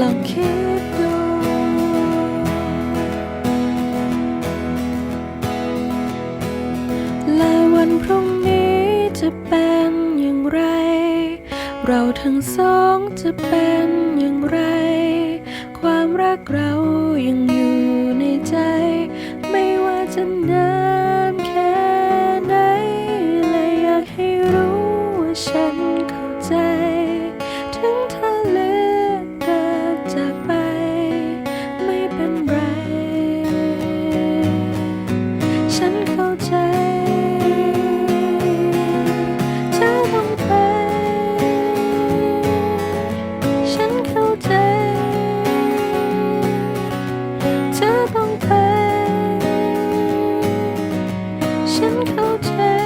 ลองคิดดู และวันพรุ่งนี้จะเป็นอย่างไร เราทั้งสองจะเป็นอย่างไร ความรักเรายังอยู่ในใจ ไม่ว่าจะนานแค่ไหน และอยากให้รู้ว่าฉัน 前靠前。